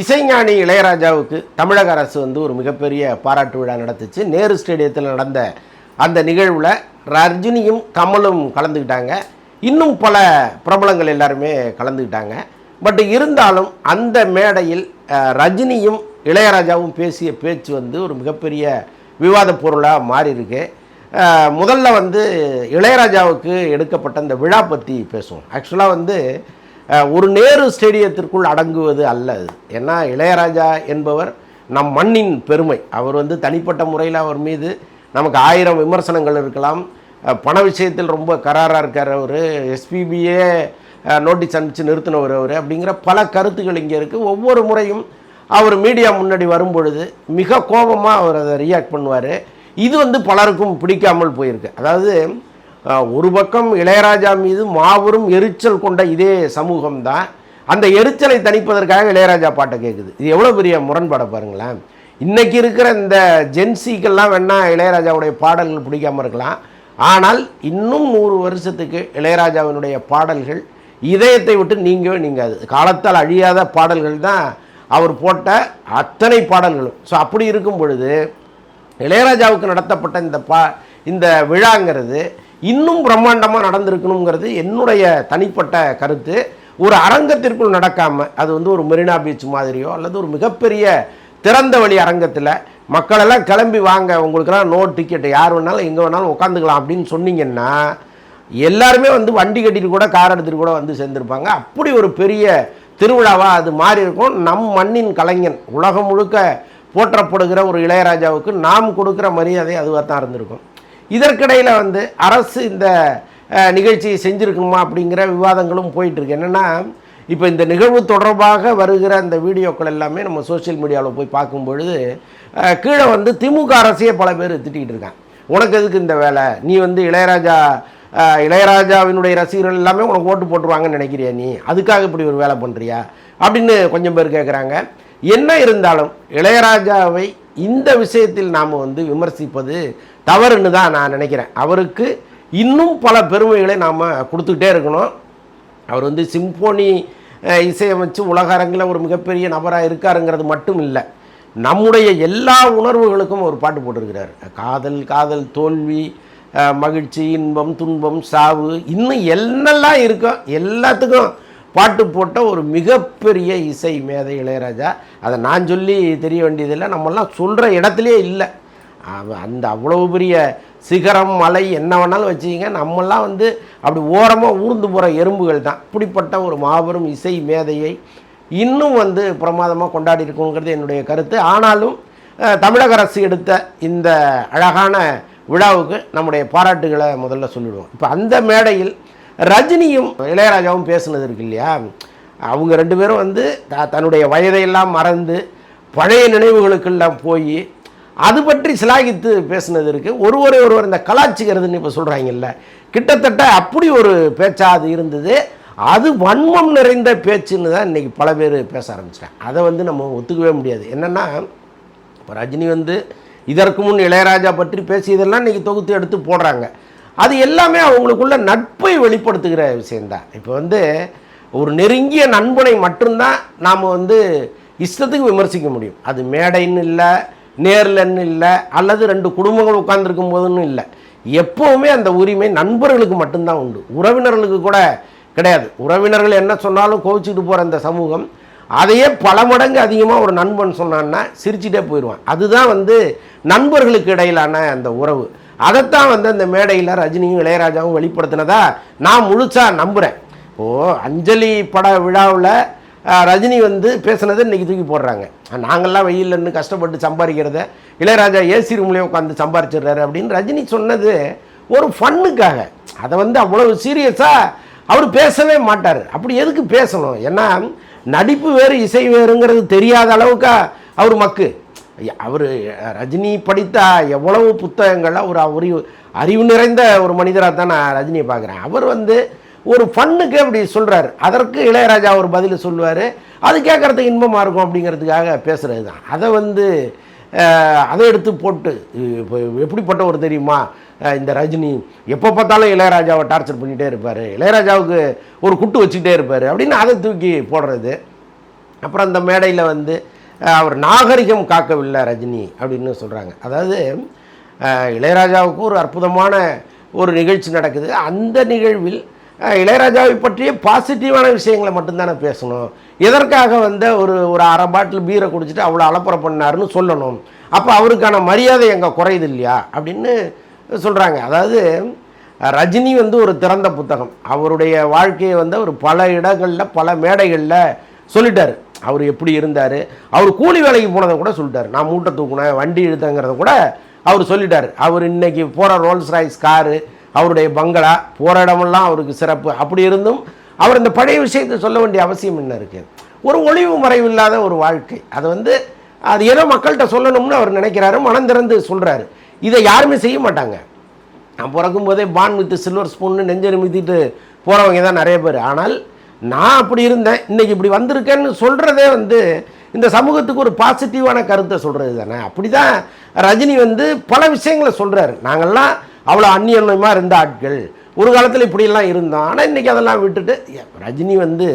இசைஞானி இளையராஜாவுக்கு தமிழக அரசு வந்து ஒரு மிகப்பெரிய பாராட்டு விழா நடத்துச்சு. நேரு ஸ்டேடியத்தில் நடந்த அந்த நிகழ்வில் ரஜினியும் கமலும் கலந்துக்கிட்டாங்க. இன்னும் பல பிரபலங்கள் எல்லாருமே கலந்துக்கிட்டாங்க. பட் இருந்தாலும் அந்த மேடையில் ரஜினியும் இளையராஜாவும் பேசிய பேச்சு வந்து ஒரு மிகப்பெரிய விவாத பொருளாக மாறியிருக்கு. முதல்ல வந்து இளையராஜாவுக்கு எடுக்கப்பட்ட அந்த விழா பற்றி பேசுவோம். ஆக்சுவலாக வந்து ஒரு நேரு ஸ்டேடியத்திற்குள் அடங்குவது அல்ல அது ஏன்னா இளையராஜா என்பவர் நம் மண்ணின் பெருமை. அவர் வந்து தனிப்பட்ட முறையில் அவர் மீது நமக்கு ஆயிரம் விமர்சனங்கள் இருக்கலாம். பண விஷயத்தில் ரொம்ப கராராக இருக்கார் அவர். எஸ்பிபியே நோட்டீஸ் அனுப்பிச்சு நிறுத்தினவர் அவர். அப்படிங்கிற பல கருத்துக்கள் இங்கே இருக்குது ஒவ்வொரு முறையும் அவர் மீடியா முன்னாடி வரும்பொழுது மிக கோபமாக அவர் அதை ரியாக்ட் பண்ணுவார். இது வந்து பலருக்கும் பிடிக்காமல் போயிருக்கு. அதாவது ஒரு பக்கம் இளையராஜா மீது மாபெரும் எரிச்சல் கொண்ட இதே சமூகம் தான் அந்த எரிச்சலை தணிப்பதற்காக இளையராஜா பாட்டை கேட்குது இது எவ்வளோ பெரிய முரண்பாடை பாருங்களேன். இன்றைக்கி இருக்கிற இந்த ஜென்சிக்கெல்லாம் வேணால் இளையராஜாவுடைய பாடல்கள் பிடிக்காம இருக்கலாம். ஆனால் இன்னும் நூறு வருஷத்துக்கு இளையராஜாவினுடைய பாடல்கள் இதயத்தை விட்டு நீங்கவே நீங்காது. காலத்தால் அழியாத பாடல்கள் தான் அவர் போட்ட அத்தனை பாடல்களும். ஸோ அப்படி இருக்கும் பொழுது இளையராஜாவுக்கு நடத்தப்பட்ட இந்த பா இந்த விழாங்கிறது இன்னும் பிரம்மாண்டமாக நடந்திருக்கணுங்கிறது என்னுடைய தனிப்பட்ட கருத்து. ஒரு அரங்கத்திற்குள் நடக்காமல் அது வந்து ஒரு மெரினா பீச் மாதிரியோ அல்லது ஒரு மிகப்பெரிய திறந்த வழி அரங்கத்தில் மக்களெல்லாம் கிளம்பி வாங்க உங்களுக்கெல்லாம் நோ டிக்கெட் யார் வேணாலும் எங்கே வேணாலும் உட்காந்துக்கலாம் அப்படின்னு சொன்னீங்கன்னா எல்லாருமே வந்து வண்டி கட்டிட்டு கூட கார் எடுத்துட்டு கூட வந்து சேர்ந்துருப்பாங்க. அப்படி ஒரு பெரிய திருவிழாவாக அது மாறி இருக்கும். நம் மண்ணின் கலைஞன் உலகம் முழுக்க போற்றப்படுகிற ஒரு இளையராஜாவுக்கு நாம் கொடுக்குற மரியாதை அதுவாக தான் இருந்திருக்கும். இதற்கிடையில் வந்து அரசு இந்த நிகழ்ச்சியை செஞ்சுருக்கணுமா அப்படிங்கிற விவாதங்களும் போயிட்டுருக்கு. என்னென்னா இப்போ இந்த நிகழ்வு தொடர்பாக வருகிற அந்த வீடியோக்கள் எல்லாமே நம்ம சோஷியல் மீடியாவில் போய் பார்க்கும் பொழுது கீழே வந்து திமுக அரசையே பல பேர் திட்டிகிட்டு இருக்காங்க. உனக்கு எதுக்கு இந்த வேலை? நீ வந்து இளையராஜா இளையராஜாவினுடைய ரசிகர்கள் எல்லாமே உனக்கு ஓட்டு போட்டுருவாங்கன்னு நினைக்கிறியா நீ? அதுக்காக இப்படி ஒரு வேலை பண்ணுறியா அப்படின்னு கொஞ்சம் பேர் கேட்குறாங்க என்ன இருந்தாலும் இளையராஜாவை இந்த விஷயத்தில் நாம் வந்து விமர்சிப்பது தவறுன்னு தான் நான் நினைக்கிறேன். அவருக்கு இன்னும் பல பெருமைகளை நாம் கொடுத்துக்கிட்டே இருக்கணும். அவர் வந்து சிம்போனி இசையமைச்சு உலக அரங்கில் ஒரு மிகப்பெரிய நபராக இருக்காருங்கிறது மட்டும் இல்லை நம்முடைய எல்லா உணர்வுகளுக்கும் ஒரு பாட்டு போட்டிருக்கிறார். காதல் காதல் தோல்வி மகிழ்ச்சி இன்பம் துன்பம் சாவு இன்னும் என்னெல்லாம் இருக்கோ எல்லாத்துக்கும் பாட்டு போட்ட ஒரு மிகப்பெரிய இசை மேதை இளையராஜா. அதை நான் சொல்லி தெரிய வேண்டியதில்லை. நம்மெல்லாம் சொல்கிற இடத்துலையே இல்லை. அந்த அவ்வளவு பெரிய சிகரம் மலை என்ன வேணாலும் வச்சுக்கிங்க. நம்மெல்லாம் வந்து அப்படி ஓரமாக ஊர்ந்து போகிற எறும்புகள் தான். இப்படிப்பட்ட ஒரு மாபெரும் இசை மேதையை இன்னும் வந்து பிரமாதமாக கொண்டாடி இருக்கணுங்கிறது என்னுடைய கருத்து. ஆனாலும் தமிழக அரசு எடுத்த இந்த அழகான விழாவுக்கு நம்முடைய பாராட்டுகளை முதல்ல சொல்லிடுவோம். இப்போ அந்த மேடையில் ரஜினியும் இளையராஜாவும் பேசுனது இருக்கு இல்லையா? அவங்க ரெண்டு பேரும் வந்து த- தன்னுடைய வயதையெல்லாம் மறந்து பழைய நினைவுகளுக்கெல்லாம் போய் அது பற்றி சிலாகித்து பேசினது இருக்குது ஒருவரை ஒருவர் இந்த கலாச்சிக்கிறதுன்னு இப்போ சொல்கிறாங்கல்ல கிட்டத்தட்ட அப்படி ஒரு பேச்சா அது இருந்தது. அது வன்மம் நிறைந்த பேச்சுன்னு தான் இன்றைக்கி பல பேர் பேச ஆரம்பிச்சிட்டேன் அதை வந்து நம்ம ஒத்துக்கவே முடியாது. என்னென்னா இப்போ ரஜினி வந்து இதற்கு முன் இளையராஜா பற்றி பேசியதெல்லாம் இன்றைக்கி தொகுத்து எடுத்து போடுறாங்க. அது எல்லாமே அவங்களுக்குள்ள நட்பை வெளிப்படுத்துகிற விஷயந்தான் இப்போ வந்து ஒரு நெருங்கிய நண்பனை மட்டும்தான் நாம் வந்து இஷ்டத்துக்கு விமர்சிக்க முடியும். அது மேடைன்னு இல்லை நேர்லன்னு இல்லை அல்லது ரெண்டு குடும்பங்கள் உட்கார்ந்துருக்கும் போதுன்னு இல்லை. எப்போவுமே அந்த உரிமை நண்பர்களுக்கு மட்டும்தான் உண்டு. உறவினர்களுக்கு கூட கிடையாது. உறவினர்கள் என்ன சொன்னாலும் கோவிச்சுட்டு போகிற அந்த சமூகம் அதையே பல மடங்கு அதிகமாக ஒரு நண்பன் சொன்னான்னா சிரிச்சிட்டே போயிடுவான். அதுதான் வந்து நண்பர்களுக்கு இடையிலான அந்த உறவு. அதைத்தான் வந்து அந்த மேடையில் ரஜினியும் இளையராஜாவும் வெளிப்படுத்தினதா நான் முழுசாக நம்புகிறேன் இப்போது அஞ்சலி பட விழாவில் ரஜினி வந்து பேசுனதை இன்றைக்கி தூக்கி போடுறாங்க. நாங்கள்லாம் வெயில்ல நின்று கஷ்டப்பட்டு சம்பாதிக்கிறத இளையராஜா ஏசி ரூம்லேயே உட்காந்து சம்பாரிச்சிடுறாரு அப்படின்னு ரஜினி சொன்னது ஒரு ஃபன்னுக்காக. அதை வந்து அவ்வளவு சீரியஸாக அவர் பேசவே மாட்டார். அப்படி எதுக்கு பேசணும்? ஏன்னா நடிப்பு வேறு இசை வேறுங்கிறது தெரியாத அளவுக்கு அவர் மக்கு. அவர் ரஜினி படித்த எவ்வளவு புத்தகங்கள் ஒரு அறிவு அறிவு நிறைந்த ஒரு மனிதராக தான் நான் ரஜினியை பார்க்குறேன். அவர் வந்து ஒரு ஃபன்னுக்கு அப்படி சொல்கிறாரு அதற்கு இளையராஜா ஒரு பதில் சொல்லுவார். அது கேட்குறதுக்கு இன்பமாக இருக்கும் அப்படிங்கிறதுக்காக பேசுகிறது தான் அதை வந்து அதை எடுத்து போட்டு இப்போ எப்படிப்பட்ட ஒரு தெரியுமா? இந்த ரஜினி எப்போ பார்த்தாலும் இளையராஜாவை டார்ச்சர் பண்ணிகிட்டே இருப்பார். இளையராஜாவுக்கு ஒரு குட்டு வச்சுக்கிட்டே இருப்பார் அப்படின்னு அதை தூக்கி போடுறது. அப்புறம் அந்த மேடையில் வந்து அவர் நாகரிகம் காக்கவில்லை ரஜினி அப்படின்னு சொல்கிறாங்க அதாவது இளையராஜாவுக்கு ஒரு அற்புதமான ஒரு நிகழ்ச்சி நடக்குது. அந்த நிகழ்வில் இளையராஜாவை பற்றிய பாசிட்டிவான விஷயங்களை மட்டும்தானே பேசணும். எதற்காக வந்து ஒரு ஒரு அரை பாட்டில் பீரை குடிச்சிட்டு அவ்வளோ அலப்பறை பண்ணாருன்னு சொல்லணும். அப்போ அவருக்கான மரியாதை எங்கே குறையுது இல்லையா? அப்படின்னு சொல்கிறாங்க அதாவது ரஜினி வந்து ஒரு திறந்த புத்தகம். அவருடைய வாழ்க்கையை வந்து அவர் பல இடங்களில் பல மேடைகளில் சொல்லிட்டார். அவர் எப்படி இருந்தார்? அவர் கூலி வேலைக்கு போனதை கூட சொல்லிட்டார். நான் மூட்டை தூக்குனேன் வண்டி இழுத்தங்கிறத கூட அவர் சொல்லிட்டார். அவர் இன்னைக்கு போகிற ரோல்ஸ் ராய்ஸ் காரு அவருடைய பங்களா போகிற இடமெல்லாம் அவருக்கு சிறப்பு. அப்படி இருந்தும் அவர் இந்த பழைய விஷயத்தை சொல்ல வேண்டிய அவசியம் என்ன இருக்குது ஒரு ஒளிவு மறைவு இல்லாத ஒரு வாழ்க்கை. அது வந்து அது ஏதோ மக்கள்கிட்ட சொல்லணும்னு அவர் நினைக்கிறாரு மனம் திறந்து சொல்கிறாரு இதை யாருமே செய்ய மாட்டாங்க. நான் பிறக்கும் போதே பான் வித்து சில்வர் ஸ்பூன்னு நெஞ்ச நிமித்திட்டு போகிறவங்க தான் நிறைய பேர். ஆனால் நான் அப்படி இருந்தேன் இன்னைக்கு இப்படி வந்திருக்கேன்னு சொல்கிறதே வந்து இந்த சமூகத்துக்கு ஒரு பாசிட்டிவான கருத்தை சொல்கிறது தானே. அப்படி தான் ரஜினி வந்து பல விஷயங்களை சொல்கிறாரு நாங்கள்லாம் அவ்வளோ அந்நியமாக இருந்த ஆட்கள் ஒரு காலத்தில் இப்படியெல்லாம் இருந்தான். ஆனால் இன்றைக்கி அதெல்லாம் விட்டுட்டு ரஜினி வந்து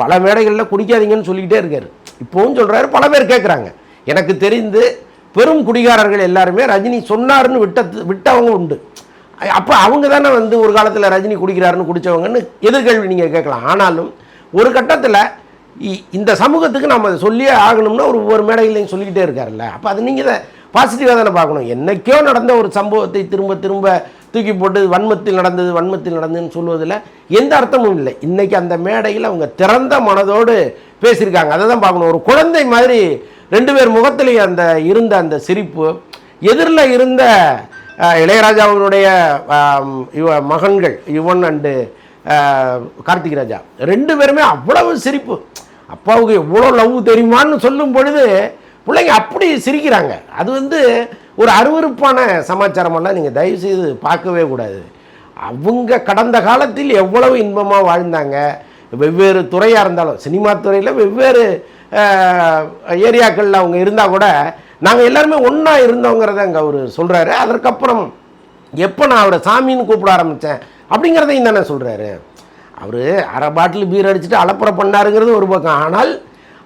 பல மேடைகளில் குடிக்காதீங்கன்னு சொல்லிக்கிட்டே இருக்காரு. இப்போவும் சொல்கிறாரு பல பேர் கேட்குறாங்க எனக்கு தெரிந்து பெரும் குடிகாரர்கள் எல்லாருமே ரஜினி சொன்னார்னு விட்ட விட்டவங்க உண்டு. அப்போ அவங்க தானே வந்து ஒரு காலத்தில் ரஜினி குடிக்கிறாருன்னு குடித்தவங்கன்னு எதிர்கேள்வி நீங்கள் கேட்கலாம். ஆனாலும் ஒரு கட்டத்தில் இந்த சமூகத்துக்கு நம்ம அதை சொல்லியே ஆகணும்னா ஒரு ஒவ்வொரு மேடைகளையும் சொல்லிக்கிட்டே இருக்காருல்ல. அப்போ அது நீங்கள் தான் பாசிட்டிவாக தானே பார்க்கணும். என்னைக்கோ நடந்த ஒரு சம்பவத்தை திரும்ப திரும்ப தூக்கி போட்டு வன்மத்தில் நடந்தது வன்மத்தில் நடந்ததுன்னு சொல்வதில் எந்த அர்த்தமும் இல்லை. இன்றைக்கி அந்த மேடையில் அவங்க திறந்த மனதோடு பேசியிருக்காங்க. அதை தான் பார்க்கணும். ஒரு குழந்தை மாதிரி ரெண்டு பேர் முகத்திலேயே அந்த இருந்த அந்த சிரிப்பு எதிரில் இருந்த இளையராஜாவினுடைய இவ மகன்கள் யுவன் அண்டு கார்த்திக் ராஜா. ரெண்டு பேருமே அவ்வளவு சிரிப்பு. அப்பாவுக்கு எவ்வளோ லவ் தெரியுமான்னு சொல்லும் பொழுது பிள்ளைங்க அப்படி சிரிக்கிறாங்க. அது வந்து ஒரு அருவருப்பான சமாச்சாரமெல்லாம் நீங்கள் தயவுசெய்து பார்க்கவே கூடாது. அவங்க கடந்த காலத்தில் எவ்வளவு இன்பமாக வாழ்ந்தாங்க வெவ்வேறு துறையாக இருந்தாலும் சினிமா துறையில் வெவ்வேறு ஏரியாக்களில் அவங்க இருந்தால் கூட நாங்கள் எல்லாருமே ஒன்றா இருந்தோங்கிறத அங்கே அவர் சொல்கிறாரு அதற்கப்புறம் எப்போ நான் அவரை சாமின்னு கூப்பிட ஆரம்பித்தேன் அப்படிங்கிறதையும் தானே சொல்கிறாரு அவர் அரை பாட்டில் பீர் அடிச்சுட்டு அலப்புறம் பண்ணாருங்கிறது ஒரு பக்கம். ஆனால்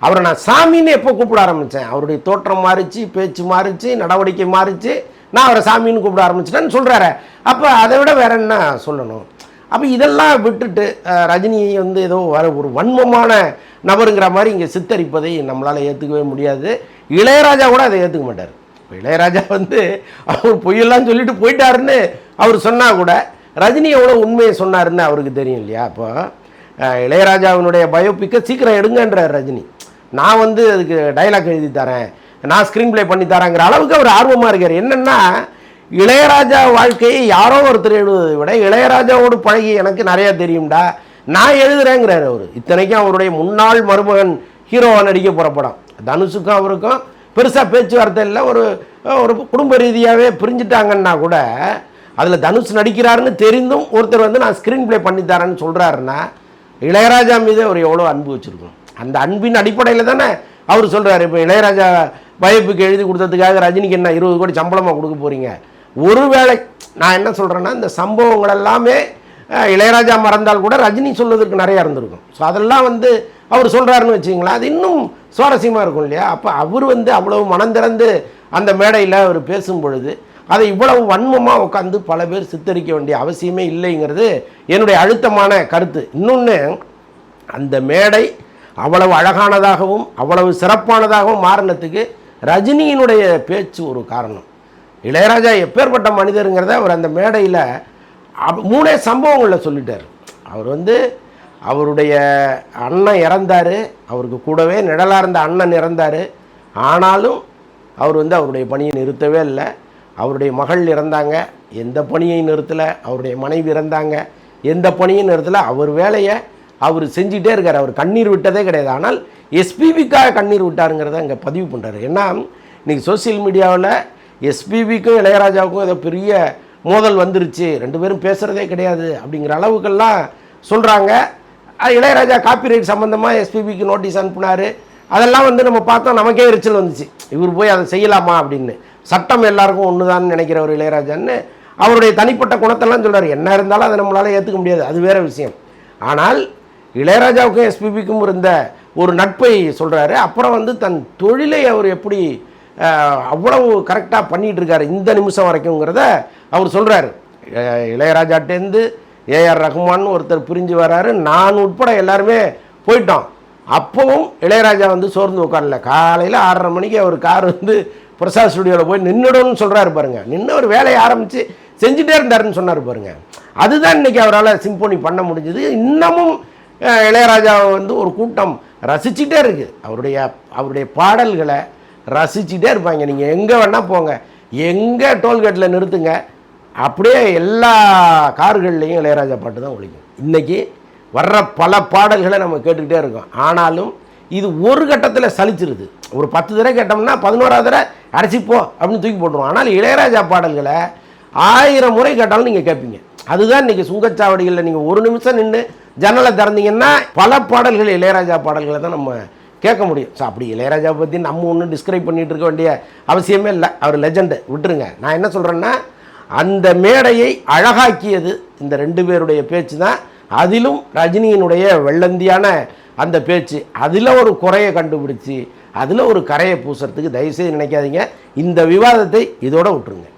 அவரை நான் சாமின்னு எப்போ கூப்பிட ஆரம்பித்தேன் அவருடைய தோற்றம் மாறிச்சு பேச்சு மாறிச்சு நடவடிக்கை மாறிச்சு. நான் அவரை சாமின்னு கூப்பிட ஆரம்பிச்சிட்டேன்னு சொல்கிறாரு அப்போ அதை விட வேற என்ன சொல்லணும்? அப்போ இதெல்லாம் விட்டுட்டு ரஜினியை வந்து ஏதோ வர ஒரு வன்மமான நபருங்கிற மாதிரி இங்கே சித்தரிப்பதை நம்மளால் ஏற்றுக்கவே முடியாது. இளையராஜா கூட அதை ஏற்றுக்க மாட்டார். இப்போ இளையராஜா வந்து அவர் பொய்யெல்லாம் சொல்லிட்டு போயிட்டாருன்னு அவர் சொன்னால் கூட ரஜினி எவ்வளோ உண்மையை சொன்னாருன்னு அவருக்கு தெரியும் இல்லையா? அப்போ இளையராஜாவினுடைய பயோபிக்கை சீக்கிரம் எடுங்கன்றார் ரஜினி. நான் வந்து அதுக்கு டைலாக் எழுதி தரேன். நான் ஸ்க்ரீன் ப்ளே பண்ணி தரேங்கிற அளவுக்கு அவர் ஆர்வமாக இருக்கார். என்னென்னா இளையராஜா வாழ்க்கையை யாரோ ஒருத்தர் எழுதுவதை விட இளையராஜாவோடு பழகி எனக்கு நிறையா தெரியும்டா. நான் எழுதுகிறேங்கிறார் அவர். இத்தனைக்கும் அவருடைய முன்னாள் மருமகன் ஹீரோவாக நடிக்க போகிற படம். தனுஷுக்கும் அவருக்கும் பெருசாக பேச்சுவார்த்தை இல்லை. ஒரு ஒரு குடும்ப ரீதியாகவே பிரிஞ்சுட்டாங்கன்னா கூட அதில் தனுஷ் நடிக்கிறாருன்னு தெரிந்தும் ஒருத்தர் வந்து நான் ஸ்க்ரீன் ப்ளே பண்ணித்தரேன்னு சொல்கிறாருன்னா இளையராஜா மீது அவர் எவ்வளோ அன்பு வச்சுருக்கணும். அந்த அன்பின் அடிப்படையில் தானே அவர் சொல்கிறாரு இப்போ இளையராஜா பயோபிக் எழுதி கொடுத்ததுக்காக ரஜினிக்கு என்ன இருபது கோடி சம்பளமாக கொடுக்க போகிறீங்க ஒருவேளை நான் என்ன சொல்கிறேன்னா இந்த சம்பவங்கள் எல்லாமே இளையராஜா மறந்தால் கூட ரஜினி சொல்வதற்கு நிறையா இருந்திருக்கும். ஸோ அதெல்லாம் வந்து அவர் சொல்கிறாருன்னு வச்சிங்களா அது இன்னும் சுவாரஸ்யமாக இருக்கும் இல்லையா? அப்போ அவர் வந்து அவ்வளவு மனம் திறந்து அந்த மேடையில் அவர் பேசும் பொழுது அதை இவ்வளவு வன்மமாக உட்காந்து பல பேர் சித்தரிக்க வேண்டிய அவசியமே இல்லைங்கிறது என்னுடைய அழுத்தமான கருத்து. இன்னொன்று அந்த மேடை அவ்வளவு அழகானதாகவும் அவ்வளவு சிறப்பானதாகவும் மாறினத்துக்கு ரஜினியினுடைய பேச்சு ஒரு காரணம். இளையராஜா எப்பேற்பட்ட மனிதருங்கிறத அவர் அந்த மேடையில் மூணே சம்பவங்களில் சொல்லிட்டார். அவர் வந்து அவருடைய அண்ணன் இறந்தார் அவருக்கு கூடவே நிழலாக இருந்த அண்ணன் இறந்தார். ஆனாலும் அவர் வந்து அவருடைய பணியை நிறுத்தவே இல்லை. அவருடைய மகள் இறந்தாங்க. எந்த பணியையும் நிறுத்தலை? அவருடைய மனைவி இறந்தாங்க. எந்த பணியும் நிறுத்தலை? அவர் வேலையை அவர் செஞ்சிட்டே இருக்கார். அவர் கண்ணீர் விட்டதே கிடையாது. ஆனால் எஸ்பிபிக்காக கண்ணீர் விட்டாருங்கிறத அங்கே பதிவு பண்ணுறாரு ஏன்னா இன்றைக்கி சோஷியல் மீடியாவில் எஸ்பிபிக்கும் இளையராஜாவுக்கும் ஏதோ பெரிய மோதல் வந்துருச்சு. ரெண்டு பேரும் பேசுகிறதே கிடையாது அப்படிங்கிற அளவுக்கெல்லாம் சொல்கிறாங்க இளையராஜா காப்பிரைட் சம்மந்தமாக எஸ்பிபிக்கு நோட்டீஸ் அனுப்புனார். அதெல்லாம் வந்து நம்ம பார்த்தோம் நமக்கே எரிச்சல் வந்துச்சு. இவர் போய் அதை செய்யலாமா அப்படின்னு. சட்டம் எல்லாருக்கும் ஒன்று தான் நினைக்கிறவர் இளையராஜான்னு அவருடைய தனிப்பட்ட குணத்தெல்லாம் சொல்கிறார் என்ன இருந்தாலும் அதை நம்மளால் ஏற்றுக்க முடியாது. அது வேறு விஷயம். ஆனால் இளையராஜாவுக்கும் எஸ்பிபிக்கும் இருந்த ஒரு நட்பை சொல்கிறாரு அப்புறம் வந்து தன் தொழிலை அவர் எப்படி அவ்வளவு கரெக்டாக பண்ணிட்டு இருக்காரு இந்த நிமிஷம் வரைக்குங்கிறத அவர் சொல்கிறாரு இளையராஜாட்டேருந்து ஏஆர் ரஹ்மான் ஒருத்தர் பிரிஞ்சு வராரு. நான் உட்பட எல்லாருமே போயிட்டோம். அப்பவும் இளையராஜா வந்து சோர்ந்து உட்காரல. காலையில் ஆறரை மணிக்கு அவர் கார் வந்து பிரசாத் ஸ்டுடியோவில் போய் நின்றுடும்னு சொல்கிறாரு பாருங்கள் நின்று ஒரு வேலையை ஆரம்பித்து செஞ்சுட்டே இருந்தாருன்னு சொன்னார் பாருங்கள் அதுதான் இன்னைக்கு அவரால் சிம்போனி பண்ண முடிஞ்சது. இன்னமும் இளையராஜாவை வந்து ஒரு கூட்டம் ரசிச்சுட்டே இருக்குது அவருடைய அவருடைய பாடல்களை ரசிச்சுட்டே இருப்பாங்க. நீங்கள் எங்கே வேணால் போங்க. எங்கே டோல்கேட்டில் நிறுத்துங்க. அப்படியே எல்லா கார்கள்லேயும் இளையராஜா பாட்டு தான் ஒழிக்கும். இன்றைக்கி வர்ற பல பாடல்களை நம்ம கேட்டுக்கிட்டே இருக்கோம். ஆனாலும் இது ஒரு கட்டத்தில் சலிச்சிருது. ஒரு பத்து தடவை கேட்டோம்னா பதினோராவது தடவை அரைச்சிப்போ அப்படின்னு தூக்கி போட்டுருவோம். ஆனால் இளையராஜா பாடல்களை ஆயிரம் முறை கேட்டாலும் நீங்கள் கேட்பீங்க. அதுதான் இன்றைக்கி சுங்கச்சாவடிகளில் நீங்கள் ஒரு நிமிஷம் நின்று ஜன்னலை திறந்தீங்கன்னா பல பாடல்கள் இளையராஜா பாடல்களை தான் நம்ம கேட்க முடியும். ஸோ அப்படி இளையராஜா பற்றி நம்ம ஒன்றும் டிஸ்கிரைப் பண்ணிட்டு இருக்க வேண்டிய அவசியமே இல்லை. அவர் லெஜெண்டு விட்டுருங்க. நான் என்ன சொல்கிறேன்னா அந்த மேடையை அழகாக்கியது இந்த ரெண்டு பேருடைய பேச்சு தான். அதிலும் ரஜினியினுடைய வெள்ளந்தியான அந்த பேச்சு அதில் ஒரு குறையை கண்டுபிடிச்சி அதில் ஒரு கரையை பூசுறதுக்கு தயவுசெய்து நினைக்காதீங்க. இந்த விவாதத்தை இதோட விட்டுருங்க.